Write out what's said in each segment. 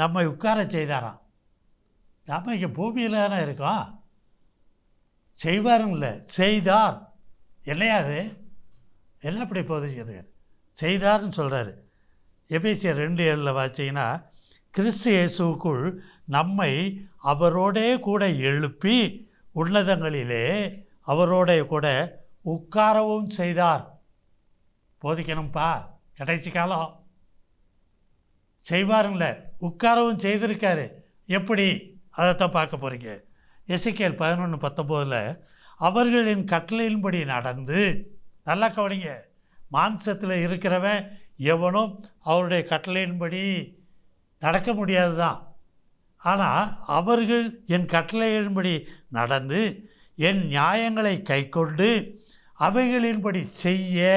நம்மை உட்கார செய்தாராம். நம்ம இங்கே பூமியில் தானே இருக்கோம். செய்வாருங்கள செய்தார். என்னையா அது? என்ன அப்படி போதிக்கிறது செய்தார்னு சொல்கிறாரு எபேசியர் ரெண்டு ஏழில் வாச்சிங்கன்னா கிறிஸ்து இயேசுக்குள் நம்மை அவரோடே கூட எழுப்பி உன்னதங்களிலே அவரோட கூட உட்காரவும் செய்தார். போதிக்கணும்ப்பா கடைசி காலம். செய்வாருங்களே. உட்காரவும் செய்திருக்காரு. எப்படி? அதைத்தான் பார்க்க போகிறீங்க எசிக்கேல் பதினொன்று பத்தொம்போதில் அவர்களின் கட்டளையின்படி நடந்து நல்லா கவனிங்க. மாம்சத்தில் இருக்கிறவன் எவனும் அவருடைய கட்டளையின்படி நடக்க முடியாது தான் ஆனால் அவர்கள் என் கட்டளையின்படி நடந்து என் நியாயங்களை கைக்கொண்டு அவைகளின்படி செய்ய.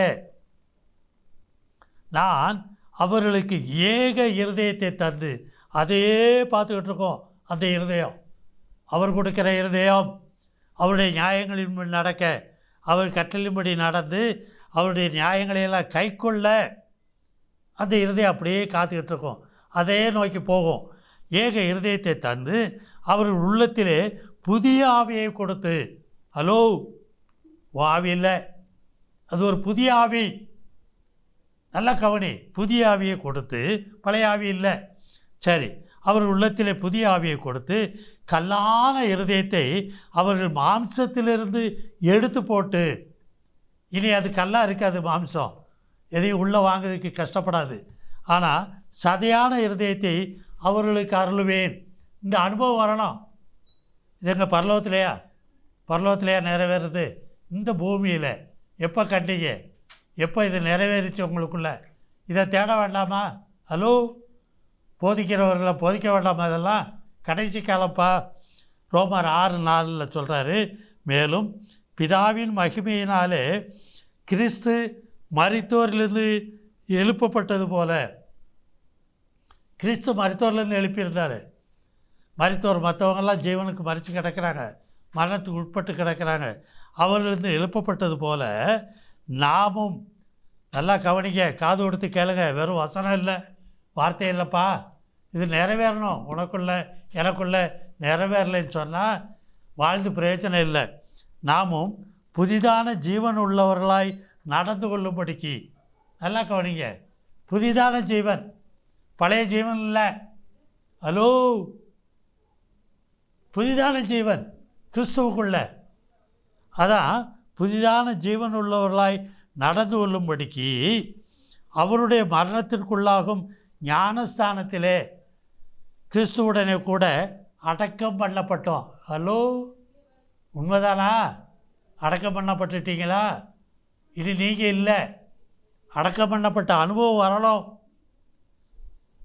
நான் அவர்களுக்கு ஏக இருதயத்தை தந்து அதையே பார்த்துக்கிட்டு இருக்கோம் அந்த இருதயம். அவர் கொடுக்கிற இருதயம் அவருடைய நியாயங்களின்படி நடக்க அவர் கட்டளின்படி நடந்து அவருடைய நியாயங்களையெல்லாம் கைக்கொள்ள அந்த இருதயம் அப்படியே காத்துக்கிட்டு இருக்கும் அதே நோக்கி போகும். ஏக இருதயத்தை தந்து அவர் உள்ளத்திலே புதிய ஆவியை கொடுத்து ஹலோ உன் ஆவி இல்லை. அது ஒரு புதிய ஆவி. நல்ல கவனி புதிய ஆவியை கொடுத்து பழைய ஆவி இல்லை. சரி அவர் உள்ளத்திலே புதிய ஆவியை கொடுத்து கல்லான இருதயத்தை அவர்கள் மாம்சத்திலிருந்து எடுத்து போட்டு இனி அது கல்லாக இருக்காது மாம்சம். எதையும் உள்ளே வாங்குறதுக்கு கஷ்டப்படாது. ஆனால் சதையான இருதயத்தை அவர்களுக்கு அருளுவேன். இந்த அனுபவம் வரணும். இது எங்கள் பரலோகத்திலையா? பரலோகத்திலையா நிறைவேறது? இந்த பூமியில். எப்போ கண்டீங்க? எப்போ இது நிறைவேறிச்சு உங்களுக்குள்ள? இதை தேட வேண்டாமா? ஹலோ? போதிக்கிறவர்களை போதிக்க வேண்டாமா இதெல்லாம்? கடைசி காலப்பா. ரோமர் ஆறு நாளில் சொல்கிறாரு மேலும் பிதாவின் மகிமையினாலே கிறிஸ்து மருத்துவரிலிருந்து எழுப்பப்பட்டது போல. கிறிஸ்து மருத்துவர்லேருந்து எழுப்பியிருந்தார். மருத்துவர் மற்றவங்கெல்லாம் ஜீவனுக்கு மறித்து கிடக்கிறாங்க. மரணத்துக்கு உட்பட்டு கிடக்கிறாங்க. அவர்களிருந்து எழுப்பப்பட்டது போல நாமும் நல்லா கவனிக்க காது கொடுத்து கேளுங்க. வெறும் வசனம் இல்லை. வார்த்தை இல்லைப்பா. இது நிறைவேறணும். உனக்குள்ள எனக்குள்ள நிறைவேறலைன்னு சொன்னால் வாழ்ந்து பிரயோஜனம் இல்லை. நாமும் புதிதான ஜீவன் உள்ளவர்களாய் நடந்து கொள்ளும்படிக்கு நல்லா கவனிங்க. புதிதான ஜீவன். பழைய ஜீவன் இல்லை. ஹலோ? புதிதான ஜீவன் கிறிஸ்துவுக்குள்ள. அதான் புதிதான ஜீவன் உள்ளவர்களாய் நடந்து கொள்ளும்படிக்கு அவருடைய மரணத்திற்குள்ளாகும் ஞானஸ்தானத்திலே கிறிஸ்துவுடனே கூட அடக்கம் பண்ணப்பட்டோம். ஹலோ? உண்மைதானா? அடக்கம் பண்ணப்பட்டுட்டீங்களா? இது நீங்கள் இல்லை. அடக்கம் பண்ணப்பட்ட அனுபவம் வரணும்.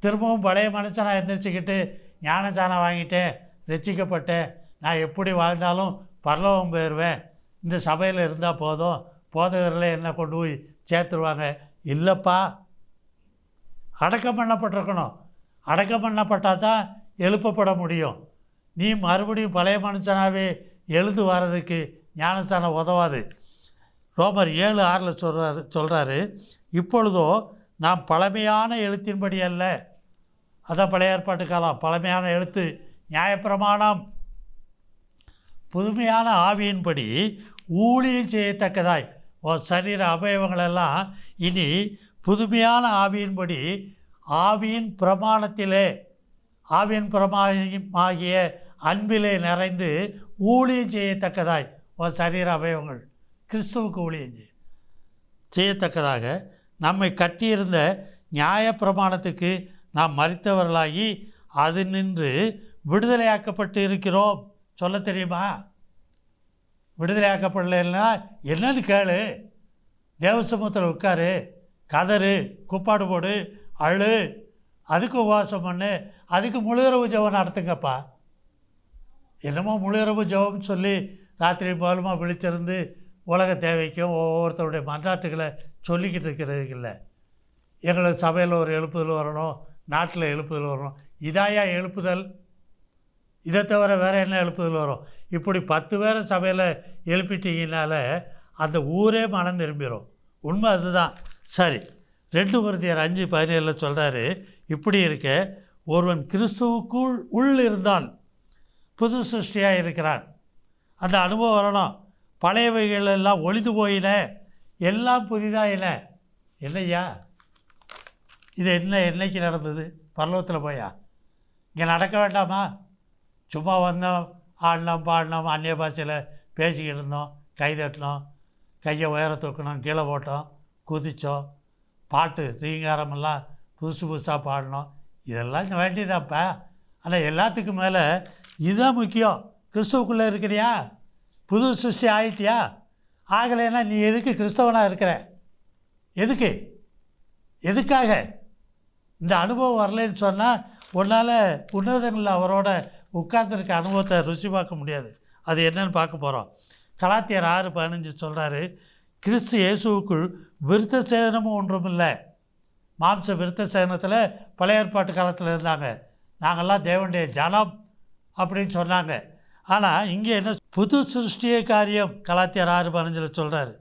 திரும்பவும் பழைய மனுஷனாக எந்திரிச்சிக்கிட்டு ஞானசானம் வாங்கிட்டேன் ரசிக்கப்பட்டேன். நான் எப்படி வாழ்ந்தாலும் பரலோகம் போயிடுவேன் இந்த சபையில் இருந்தால் போதும். போதகரில் என்ன கொண்டு போய் சேர்த்துருவாங்க? இல்லைப்பா. அடக்கம் பண்ணப்பட்டிருக்கணும். அடக்கம் பண்ணப்பட்டால் தான் எழுப்பப்பட முடியும். நீ மறுபடியும் பழைய மனுஷனாகவே எழுந்து வர்றதுக்கு ஞானஸ்தானம் உதவாது. ரோமர் ஏழு ஆறில் சொல்கிறாரு சொல்கிறாரு இப்பொழுதோ நாம் பழமையான எழுத்தின்படி அல்ல. அதான் பழைய ஏற்பாட்டு காலம் பழமையான எழுத்து. நியாயப்பிரமாணம். புதுமையான ஆவியின்படி ஊழியம் செய்யத்தக்கதாய். ஓ சரீர அவயவங்களெல்லாம் இனி புதுமையான ஆவியின்படி ஆவியின் பிரமாணத்திலே ஆவியின் பிரமாணமாகிய அன்பிலே நிறைந்து ஊழியம் செய்யத்தக்கதாய். ஓ சரீர அவயவங்கள் கிறிஸ்துவுக்கு ஊழியம் செய்ய செய்யத்தக்கதாக நம்மை கட்டியிருந்த நியாயப்பிரமாணத்துக்கு நாம் மறித்தவர்களாகி அது நின்று விடுதலையாக்கப்பட்டு இருக்கிறோம் சொல்ல தெரியுமா? விடுதலையாக்கப்படலைன்னா என்னன்னு கேளு. தேவசமூகத்தில் உட்காரு கதறு கூப்பாடு போடு அழு. அதுக்கு உபவாசம் பண்ணு அதுக்கு முழுகிறவு ஜெபம் நடத்துங்கப்பா. என்னமோ முழுகிறவு ஜெபம்னு சொல்லி ராத்திரி போலுமாக விழிச்சிருந்து உலக தேவைக்கும் ஒவ்வொருத்தருடைய மன்றாட்டுகளை சொல்லிக்கிட்டு இருக்கிறதுக்கு இல்லை. எங்களை சபையில் ஒரு எழுப்புதல் வரணும் நாட்டில் எழுப்புதல் வரணும். இதாயா எழுப்புதல்? இதை தவிர வேறு என்ன எழுப்புதல் வரும்? இப்படி பத்து பேரை சபையில் எழுப்பிட்டீங்கனால அந்த ஊரே மனம் திரும்பிடும் உண்மை அதுதான். சரி ரெண்டு குருந்தியர் அஞ்சு பதினேழில் சொல்கிறாரு இப்படி இருக்க ஒருவன் கிறிஸ்துவுக்குள் உள் இருந்தால் புது சிருஷ்டியாக இருக்கிறான். அந்த அனுபவம் வரணும். பழையவைகள் எல்லாம் ஒளிந்து போயின எல்லாம் இல்லை இல்லையா இது என்ன என்னைக்கு நடந்தது? பரலோகத்தில் போயா? இங்கே நடக்க வேண்டாமா? சும்மா வந்தோம் ஆடினோம் பாடினோம் அந்நிய பாஷையில் பேசிக்கிட்டு இருந்தோம் கை தட்டினோம். கையை உயர தூக்கணும் கீழே போட்டோம். குதித்தோம் பாட்டு ரீங்காரமெல்லாம் புதுசு புதுசாக பாடினோம். இதெல்லாம் வேண்டியதாப்பா ஆனால் எல்லாத்துக்கும் மேலே இதுதான் முக்கியம். கிறிஸ்துவுக்குள்ளே இருக்கிறியா? புது சிருஷ்டி ஆகிட்டியா ஆகலைன்னா நீ எதுக்கு கிறிஸ்தவனாக இருக்கிற? எதுக்கு? எதுக்காக? இந்த அனுபவம் வரலைன்னு சொன்னால் உன்னால் உன்னதங்களில் அவரோட உட்கார்ந்துருக்க அனுபவத்தை ருசி பார்க்க முடியாது. அது என்னன்னு பார்க்க போகிறோம் கலாத்தியர் ஆறு பதினஞ்சு சொல்கிறாரு கிறிஸ்து இயேசுவுக்குள் விருத்த சேதனமும் ஒன்றும் இல்லை. மாம்ச விருத்த சேதனத்தில் பழைய ஏற்பாட்டு காலத்தில் இருந்தாங்க. நாங்கள்லாம் தேவனுடைய ஜனம் அப்படின்னு சொன்னாங்க. ஆனால் இங்கே என்ன புது சிருஷ்டிய காரியம் கலாத்தியர் ஆறு பதினஞ்சில் சொல்கிறாரு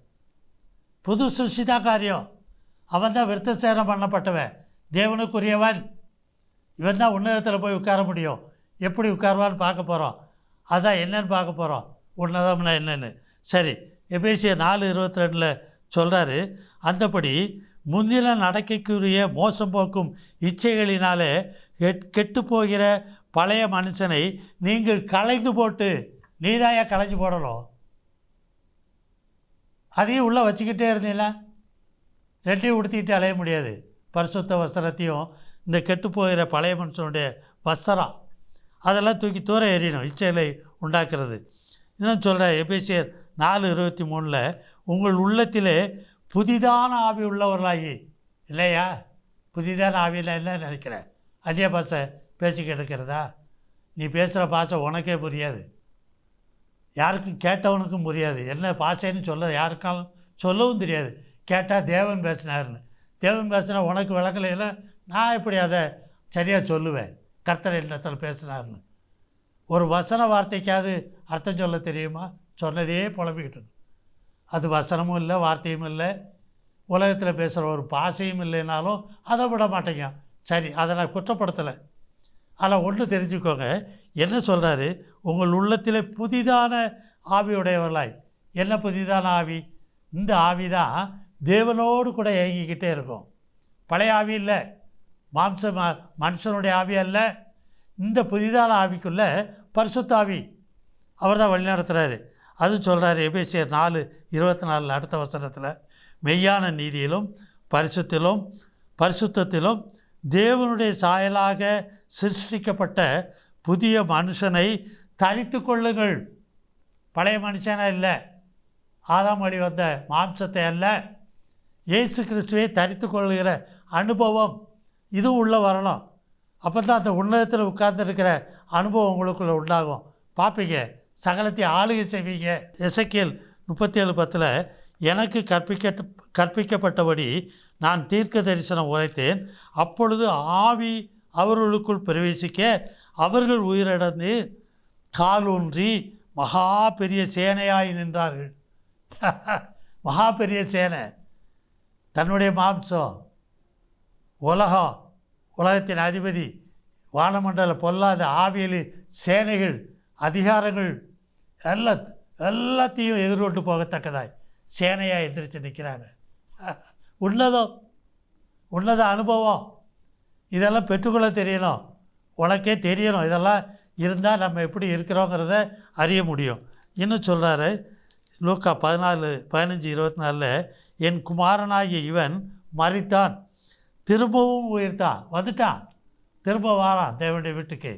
புது சிருஷ்டி தான் காரியம். அவன் தான் விருத்த சேதனம் பண்ணப்பட்டவன். தேவனுக்குரியவன். இவன் தான் உன்னதத்தில் போய் உட்கார முடியும். எப்படி உட்காருவான்னு பார்க்க போகிறோம் அதான் என்னன்னு பார்க்க போகிறோம் உன்னதம்னா என்னன்னு. சரி எபேசிய நாலு இருபத்தி ரெண்டில் சொல்கிறாரு அந்தபடி முந்தின நடக்கைக்குரிய மோசம் போக்கும் இச்சைகளினாலே கெட் கெட்டு போகிற பழைய மனுஷனை நீங்கள் களைந்து போட்டு நீதாயா களைஞ்சு போடணும்? அதையும் உள்ளே வச்சுக்கிட்டே இருந்தீங்களா? ரெண்டையும் உடுத்திக்கிட்டு அலைய முடியாது. பரிசுத்த வஸ்திரத்தையும் இந்த கெட்டு போகிற பழைய மனுஷனுடைய வஸ்திரம் அதெல்லாம் தூக்கி தூர எறியணும் இச்சைகளை உண்டாக்குறது. இன்னும் சொல்கிற எபேசியர் நாலு இருபத்தி மூணில் உங்கள் உள்ளத்திலே புதிதான ஆவி உள்ளவர்களாகி இல்லையா? புதிதான ஆவியில் என்ன நினைக்கிற? அந்நிய பாஷை பேசிக்கிட்டு இருக்கிறதா நீ பேசுகிற பாஷை உனக்கே புரியாது. யாருக்கும் கேட்டவனுக்கும் புரியாது. என்ன பாஷைன்னு சொல்ல யாருக்காலும் சொல்லவும் தெரியாது. கேட்டால் தேவன் பேசினாருன்னு. தேவன் பேசினா உனக்கு விளக்கலையில் நான் இப்படி அதை சரியாக சொல்லுவேன்? கர்த்தர் என்னத்தில் பேசினாருன்னு ஒரு வசன வார்த்தைக்காவது அர்த்தம் சொல்ல தெரியுமா? சொன்னதே புலம்பிக்கிட்டு இருக்கு. அது வசனமும் இல்லை வார்த்தையும் இல்லை. உலகத்தில் பேசுகிற ஒரு பாஷையும் இல்லைனாலும் அதை விட மாட்டேங்க. சரி அதை நான் குற்றப்படுத்தலை. ஆனால் ஒன்று தெரிஞ்சுக்கோங்க. என்ன சொல்கிறாரு உங்கள் உள்ளத்தில் புதிதான ஆவியுடையவர்களாய். என்ன புதிதான ஆவி? இந்த ஆவி தான் தேவனோடு கூட இயங்கிக்கிட்டே இருக்கும். பழைய ஆவி இல்லை. மாம்ச மனுஷனுடைய ஆவி அல்ல. இந்த புதிதான ஆவிக்குள்ள பரிசுத்தாவி அவர் தான் வழிநடத்துகிறாரு அது சொல்கிறார் எபேசியர் நாலு இருபத்தி நாலில் அடுத்த வசனத்தில் மெய்யான நீதியிலும் பரிசுத்திலும் பரிசுத்தத்திலும் தேவனுடைய சாயலாக சிருஷ்டிக்கப்பட்ட புதிய மனுஷனை தரித்து கொள்ளுங்கள். பழைய மனுஷனாக இல்லை. ஆதாம் வழி வந்த மாம்சத்தை அல்ல. இயேசு கிறிஸ்துவை தரித்து கொள்கிற அனுபவம் இதுவும் உள்ளே வரணும் அப்போ தான் அந்த உன்னதத்தில் உட்கார்ந்துருக்கிற அனுபவம் உங்களுக்குள்ளே உண்டாகும். பார்ப்பீங்க சகலத்தையும் ஆளுகை செய்வீங்க. இசைக்கியல் முப்பத்தி ஏழு பத்தில் எனக்கு கற்பிக்க கற்பிக்கப்பட்டபடி நான் தீர்க்க தரிசனம் உரைத்தேன். அப்பொழுது ஆவி அவர்களுக்குள் பிரவேசிக்க அவர்கள் உயிரிழந்து காலூன்றி மகா பெரிய சேனையாய் நின்றார்கள். மகா பெரிய சேனை. தன்னுடைய மாம்சம். உலகம் உலகத்தின் அதிபதி வானமண்டல பொல்லாத ஆவியலின் சேனைகள் அதிகாரங்கள் எல்லா எல்லாத்தையும் எதிர்கொண்டு போகத்தக்கதாய் சேனையாக எந்திரிச்சு நிற்கிறாங்க. உன்னதம் உன்னத அனுபவம் இதெல்லாம் பெற்றுக்கொள்ள தெரியணும். உனக்கே தெரியணும். இதெல்லாம் இருந்தால் நம்ம எப்படி இருக்கிறோங்கிறத அறிய முடியும். இன்னும் சொல்கிறாரு லூக்கா பதினாலு பதினஞ்சு இருபத்தி நாலில் என் குமாரனாகிய இவன் மறித்தான் திரும்பவும் உயிர்த்தான் வந்துட்டான் திரும்ப வாரான் தேவனுடைய வீட்டுக்கு.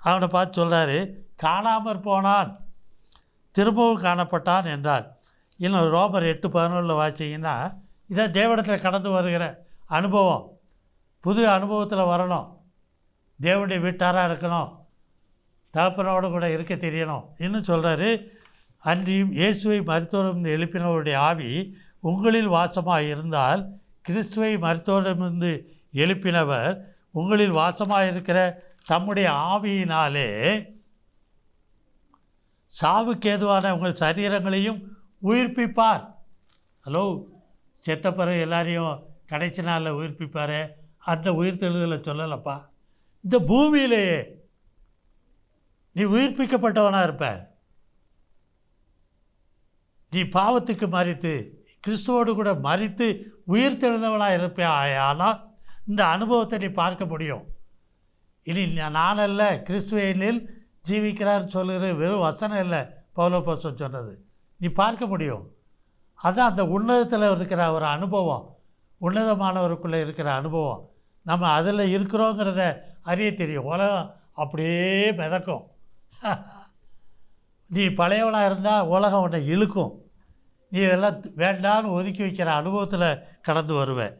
அவனை பார்த்து சொல்கிறாரு காணாமற் போனான். திரும்பவும் காணப்பட்டான் என்றார். இன்னும் ரோமர் எட்டு பதினொன்றில் வாசிங்கன்னா இதான் தேவடத்தில் கடந்து வருகிற அனுபவம். புது அனுபவத்தில் வரணும். தேவனுடைய வீட்டாராக இருக்கணும். தகப்பனோடு கூட இருக்க தெரியணும். இன்னும் சொல்கிறாரு அன்றியும் இயேசுவை மருத்துவம் எழுப்பினவருடைய ஆவி உங்களில் வாசமாக இருந்தால் கிறிஸ்துவை மருத்துவரிடமிருந்து எழுப்பினவர் உங்களில் வாசமாக இருக்கிற தம்முடைய ஆவியினாலே சாவுக்கு ஏதுவான உங்கள் சரீரங்களையும் உயிர்ப்பிப்பார். ஹலோ செத்த பிறகு எல்லாரையும் கடைசி நாளில் உயிர்ப்பிப்பார். அந்த உயிர்த்தெழுதலை சொல்லலப்பா. இந்த பூமியிலேயே நீ உயிர்ப்பிக்கப்பட்டவனாக இருப்ப. நீ பாவத்துக்கு மறித்து கிறிஸ்துவோடு கூட மறித்து உயிர் உயிர்த்தெழுந்தவனாக இருப்பே ஆனால் இந்த அனுபவத்தை நீ பார்க்க முடியும். இனி நான் அல்ல கிறிஸ்துவனில் ஜீவிக்கிறார்னு சொல்லுகிற வெறும் வசனம் இல்லை பௌலோபோசம் சொன்னது. நீ பார்க்க முடியும். அதுதான் அந்த உன்னதத்தில் இருக்கிற ஒரு அனுபவம். உன்னதமானவருக்குள்ளே இருக்கிற அனுபவம். நம்ம அதில் இருக்கிறோங்கிறத அறிய தெரியும். உலகம் அப்படியே மிதக்கும். நீ பழையவனாக இருந்தால் உலகம் உன்னை இழுக்கும். நீ இதெல்லாம் வேண்டான்னு ஒதுக்கி வைக்கிற அனுபவத்தில் கடந்து வருவேன்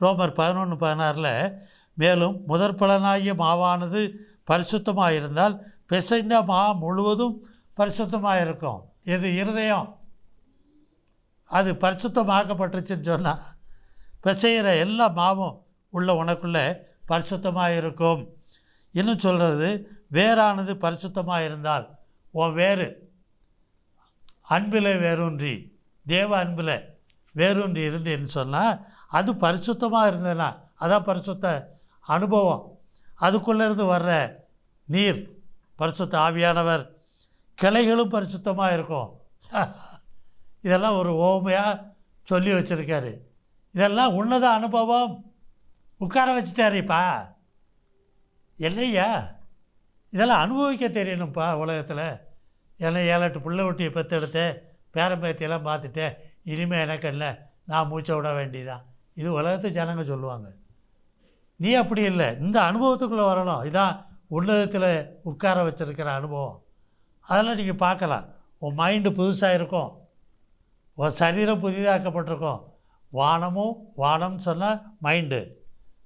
ரோமர் பதினொன்று பதினாறில் மேலும் முதற் பலனாகிய மாவானது பரிசுத்தமாக இருந்தால் பிசைந்த மா முழுவதும் பரிசுத்தமாக இருக்கும் இது இருதயம். அது பரிசுத்தமாக்கப்பட்டுச்சுன்னு சொன்னால் பிசைகிற எல்லா மாவும் உள்ள உனக்குள்ளே பரிசுத்தமாக இருக்கும் இன்னும் சொல்கிறது வேறானது பரிசுத்தமாக இருந்தால் உன் வேறு அன்பிலே வேரூன்றி. தேவ அன்பில் வேரூன்றி இருந்தேன்னு சொன்னால் அது பரிசுத்தமாக இருந்ததுன்னா அதான் பரிசுத்த அனுபவம். அதுக்குள்ளேருந்து வர்ற நீர் பரிசுத்த ஆவியானவர் கிளைகளும் பரிசுத்தமாக இருக்கும். இதெல்லாம் ஒரு ஓமையாக சொல்லி வச்சுருக்காரு. இதெல்லாம் உன்னத அனுபவம். உட்கார வச்சுட்டாருப்பா இல்லையா இதெல்லாம் அனுபவிக்க தெரியணும்ப்பா உலகத்தில். ஏன்னா ஏழு எட்டு பிள்ளை ஒட்டியை பெற்றெடுத்தேன் பேரம்பேத்தியெல்லாம் பார்த்துட்டேன் இனிமேல் எனக்கு இல்லை நான் மூச்சை விட வேண்டியதான் இது உலகத்து ஜனங்க சொல்லுவாங்க. நீ அப்படி இல்லை. இந்த அனுபவத்துக்குள்ளே வரணும். இதான் உன்னதத்தில் உட்கார வச்சுருக்கிற அனுபவம். அதெல்லாம் நீங்கள் பார்க்கலாம். உன் மைண்டு புதுசாக இருக்கும். உன் சரீரம் புதிதாக்கப்பட்டிருக்கும். வானமும் வானம்னு சொன்னால் மைண்டு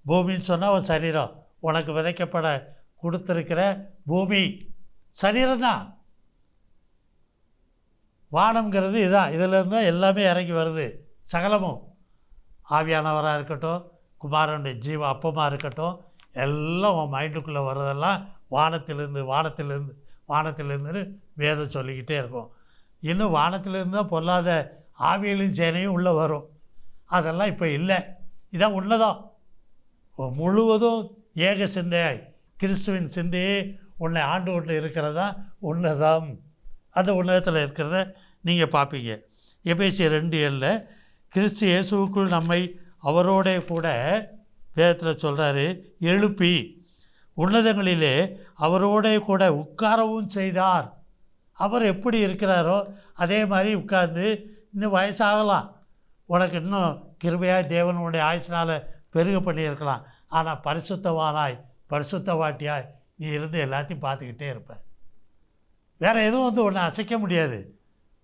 பூமின்னு சொன்னால் உன் சரீரம். உனக்கு விதைக்கப்பட கொடுத்துருக்கிற பூமி. சரீரம் தான் வானம்ங்கிறது இதுதான் இதிலேருந்து தான் எல்லாமே இறங்கி வருது. சகலமும். ஆவியானவராக இருக்கட்டும் குமாரனுடைய ஜீவ அப்பமாக இருக்கட்டும் எல்லாம் உன் மைண்டுக்குள்ளே வர்றதெல்லாம் வானத்திலேருந்து வானத்திலேருந்து வானத்திலேருந்து வேதம் சொல்லிக்கிட்டே இருக்கும். இன்னும் வானத்திலேருந்து தான் பொல்லாத ஆவியலின் சேனையும் உள்ளே வரும். அதெல்லாம் இப்போ இல்லை. இதான் உன்னதம். முழுவதும் ஏக சிந்தையாய் கிறிஸ்துவின் சிந்தையே உன்னை ஆண்டு கொண்டு இருக்கிறதா உன்னதம். அந்த உன்னதத்தில் இருக்கிறத நீங்கள் பார்ப்பீங்க எபேசி ரெண்டு ஏழில் கிறிஸ்து இயேசுவுக்குள் நம்மை அவரோட கூட வேதத்தில் சொல்கிறாரு எழுப்பி உன்னதங்களிலே அவரோட கூட உட்காரவும் செய்தார். அவர் எப்படி இருக்கிறாரோ அதே மாதிரி உட்கார்ந்து இன்னும் வயசாகலாம். உனக்கு இன்னும் கிருபையாக தேவனுடைய ஆயுசினால் பெருக பண்ணியிருக்கலாம். ஆனால் பரிசுத்தவானாய் பரிசுத்தவாட்டியாய் நீ இருந்து எல்லாத்தையும் பார்த்துக்கிட்டே இருப்பேன் வேறு எதுவும் வந்து ஒன்று அசைக்க முடியாது.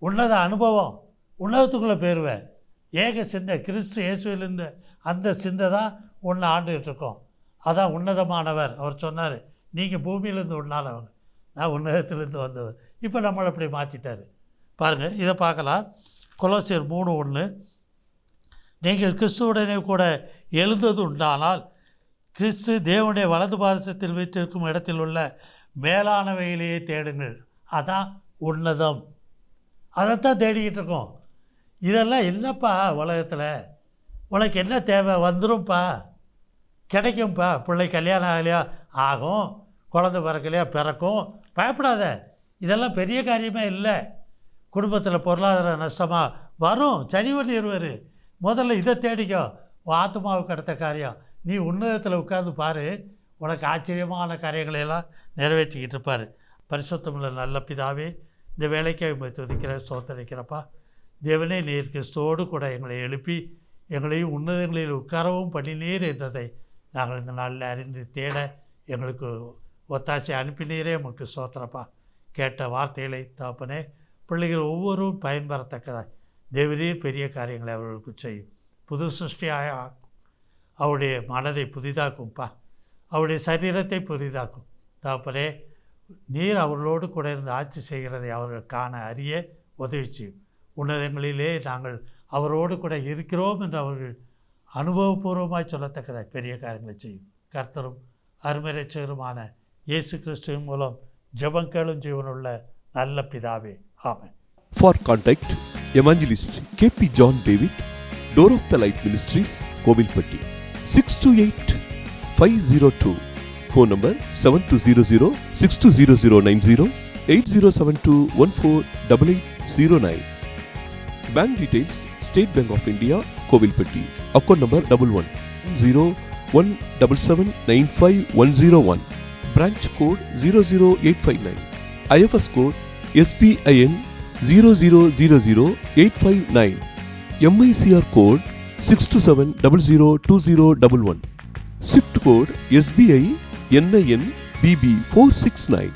உன்னத அனுபவம். உன்னதத்துக்குள்ளே போயிடுவேன் ஏக சிந்தை கிறிஸ்து இயேசுவிலிருந்து அந்த சிந்தை தான் ஒன்று ஆண்டுகிட்டு இருக்கோம். அதான் உன்னதமானவர். அவர் சொன்னார் நீங்கள் பூமியிலேருந்து உண்ணாலவங்க நான் உன்னதத்திலேருந்து வந்தவர். இப்போ நம்மளை அப்படி மாற்றிட்டார் பாருங்கள் இதை பார்க்கலாம். கொலோசியர் மூணு ஒன்று நீங்கள் கிறிஸ்துவுடனே கூட எழுந்தது உண்டானால் கிறிஸ்து தேவனுடைய வலது பாரசத்தில் வைத்திருக்கும் இடத்தில் உள்ள மேலானவையிலேயே தேடுங்கள். அதான் உன்னதம். அதைத்தான் தேடிக்கிட்டு இருக்கோம். இதெல்லாம் இல்லைப்பா உலகத்தில்? உனக்கு என்ன தேவை? வந்துடும்ப்பா கிடைக்கும்ப்பா பிள்ளை கல்யாணம் ஆகலையா? ஆகும். குழந்த பிறக்கலையா? பிறக்கும். பயப்படாத. இதெல்லாம் பெரிய காரியமே இல்லை. குடும்பத்தில் பொருளாதார நஷ்டமாக வரும். சரி பண்ணிடுவார் முதல்ல இதை தேடிக்கோ. ஆத்மாவுக்கு அடுத்த காரியம். நீ உன்னதத்தில் உட்காந்து பாரு. உனக்கு ஆச்சரியமான காரியங்களை எல்லாம் நிறைவேற்றிக்கிட்டு இருப்பார். பரிசுத்தமுள்ள நல்ல பிதாவே இந்த வேலைக்கு உண்மை துதிக்கிற சோத்தரிக்கிறப்பா தேவனே நீர் கிறிஸ்தோடு கூட எங்களை எழுப்பி எங்களையும் உன்னதங்களில் உட்காரவும் பண்ணினீர் என்றதை நாங்கள் இந்த நாளில் அறிந்து தேட எங்களுக்கு ஒத்தாசை அனுப்பினீரே உமக்கு சோத்திரப்பா கேட்ட வார்த்தைகளை தாப்பனே பிள்ளைகள் ஒவ்வொருவரும் பயன்பெறத்தக்கதாய். தேவரே பெரிய காரியங்களை அவர்களுக்கு செய்யும். புது சிருஷ்டியாக அவருடைய மனதை புதிதாக்கும்ப்பா அவருடைய சரீரத்தை புதிதாக்கும். தாப்பனே நீர் அவர்களோடு கூட இருந்து ஆட்சி செய்கிறதை அவர்கள் காண அறிய செய்யும் உன்னதங்களிலே நாங்கள் அவரோடு கூட இருக்கிறோம் என்று அவர்கள் அனுபவபூர்வமாய் சொல்லத்தக்கதாய் பெரிய காரியங்களை செய்யும். கர்த்தரும் அருமரட்சகருமான இயேசு கிறிஸ்துவின் மூலம் ஜபம் கேளும் ஜீவனுள்ள நல்ல பிதாவே. Amen. For contact evangelist K P John David door of the light ministries Kovilpatti six two eight five zero two phone number seven two zero zero six two zero zero nine zero eight zero seven two one four double eight zero nine bank details State Bank of India Kovilpatti account number double one zero one double seven nine five one zero one branch code zero zero eight five nine I F S code S P I N zero zero zero zero eight five nine M I C R code six two seven double zero two zero double one swift code S B I என்ன எண்? BP four six nine